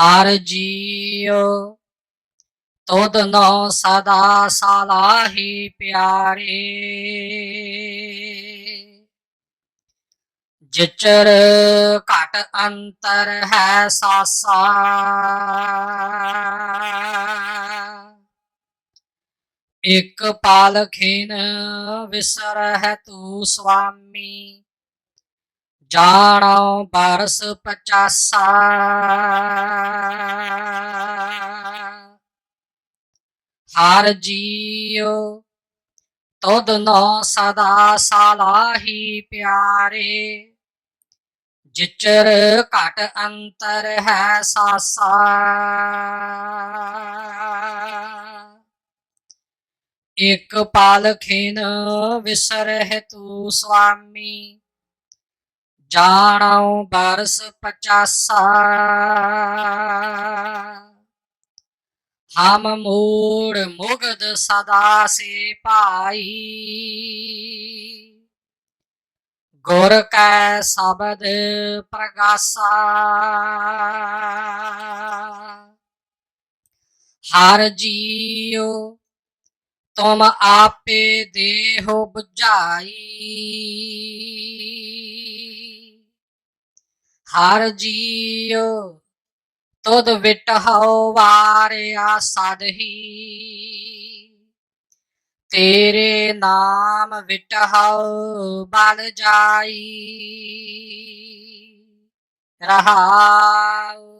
ਹਰ ਜੀਉ, ਤੁਧ ਨੋ ਸਦਾ ਸਲਾਹੀ ਪਿਆਰੇ। ਜਿਚਰ ਘਟ ਅੰਤਰ ਹੈ ਸਾਸਾ। ਇਕ ਪਾਲ ਖਿਨ ਵਿਸਰ ਹੈ ਤੂ ਸੁਆਮੀ ਜਾਣੋ ਬਰਸ ਪਚਾਸਾ। ਹਰ ਜੀਉ ਤੁਧ ਨੋ ਸਦਾ ਸਲਾਹੀ ਪਿਆਰੇ। ਜਿਚਰ ਘਟ ਅੰਤਰ ਹੈ ਸਾਸਾ। ਇਕ ਪਾਲ ਖਿਨ ਵਿਸਰਹਿ ਤੂ ਸੁਆਮੀ ਜਾਣਉ ਬਰਸ ਪਚਾਸਾ। ਹਮ ਮੂੜ ਮੁਗਦ ਸਦਾ ਸੇ ਭਾਈ ਗੁਰ ਕੈ ਸ਼ਬਦ ਪ੍ਰਗਾਸਾ। ਹਰ ਜੀਉ ਤੁਮ ਆਪੇ ਦੇਹੋ ਬੁਝਾਈ। ਹਰ ਜੀਉ ਵਿਟ ਵਿਟਹਉ ਵਾਰਿਆ ਸਦਹੀ। ਤੇਰੇ ਨਾਮ ਵਿਟਹਉ ਬਲ ਜਾਈ। ਰਹਾਉ,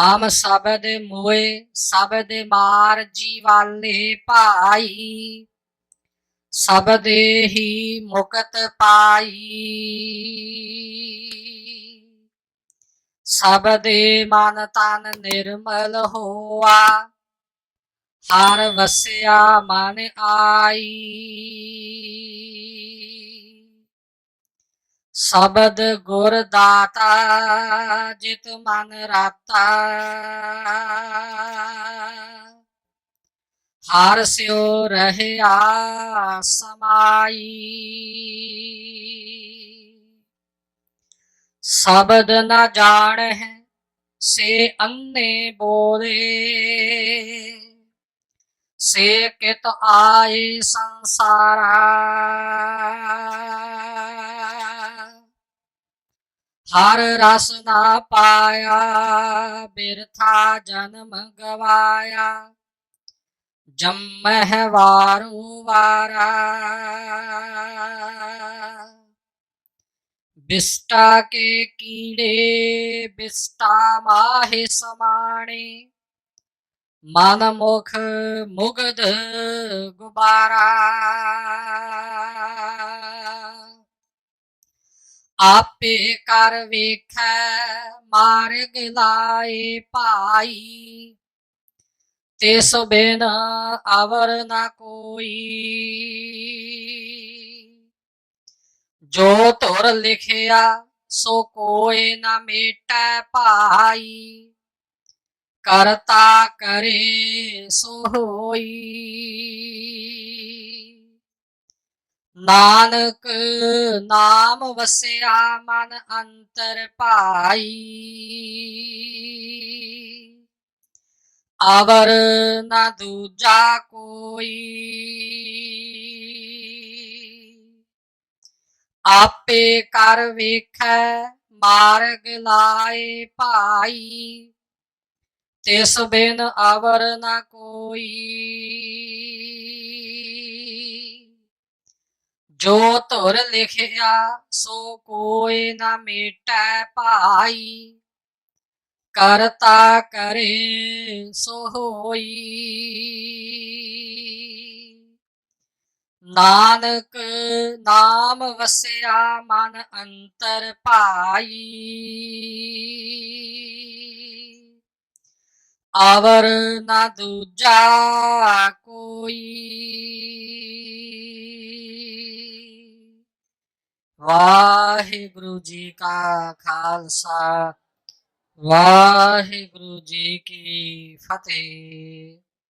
ਹਮ ਸਬਦ ਮੋਏ, ਸਬਦ ਮਾਰ ਜੀਵਾਲੇ ਭਾਈ। ਸਬਦੇ ਹੀ ਮੁਕਤ ਪਾਈ। ਸਭ ਦੇ ਮਨ ਤਨ ਨਿਰਮਲ ਹੋਆ, ਹਰ ਵਸਿਆ ਮਨ ਆਈ। ਸਬਦ ਗੁਰ ਦਾਤਾ ਜਿਤ ਮਨ ਰਾਤਾ। ਹਰ ਸਿਓ ਰਹਿਆ ਸਮਾਈ। ਸ਼ਬਦ ਨਾ ਜਾਣ ਹੈ ਸੇ ਅੰਨੇ ਬੋਲੇ। ਸੇ ਕਿਤ ਆਏ ਸੰਸਾਰਾ। ਹਰ ਰਸ ਨਾ ਪਾਇਆ, ਬਿਰਥਾ ਜਨਮ ਗਵਾਇਆ। ਜੰਮਹਿ ਵਾਰੂ ਵਾਰਾ। ਬਿਸਟਾ ਕੇ ਕੀੜੇ, ਬਿਸਟਾ ਮਾਹੇ ਸਮਾਣੇ। ਮਨ ਮੁਖ ਮੁਗਧ ਗੁਬਾਰਾ। ਆਪੇ ਕਰ ਵੇਖੈ, ਮਾਰਗ ਲਾਏ ਭਾਈ। ਤਿਸ ਬਿਨ ਅਵਰ ਨਾ ਕੋਈ। ਜੋ ਧੁਰ ਲਿਖਿਆ, ਸੋ ਕੋਏ ਨਾ ਮੇਟੈ ਭਾਈ। ਕਰਤਾ ਕਰੇ ਸੋ ਹੋਈ। ਨਾਨਕ ਨਾਮ ਵਸਿਆ ਮਨ ਅੰਤਰ ਭਾਈ। ਅਵਰ ਨਾ ਦੂਜਾ ਕੋਈ। ਆਪੇ ਕਰ ਵੇਖੈ, ਮਾਰਗ ਲਾਏ ਭਾਈ। ਤਿਸ ਬਿਨ ਅਵਰ ਨਾ ਕੋਈ। ਜੋ ਧੁਰ ਲਿਖਿਆ, ਸੋ ਕੋਏ ਨਾ ਮੇਟੈ ਭਾਈ। ਕਰਤਾ ਕਰੇ ਸੋ ਹੋਈ। ਨਾਨਕ ਨਾਮ ਵਸਿਆ ਮਨ ਅੰਤਰ ਭਾਈ। ਆਵਰ ਨਾ ਦੂਜਾ ਕੋਈ। ਵਾਹਿਗੁਰੂ ਜੀ ਕਾ ਖਾਲਸਾ। ਵਾਹਿਗੁਰੂ ਜੀ ਕੀ ਫਤਿਹ।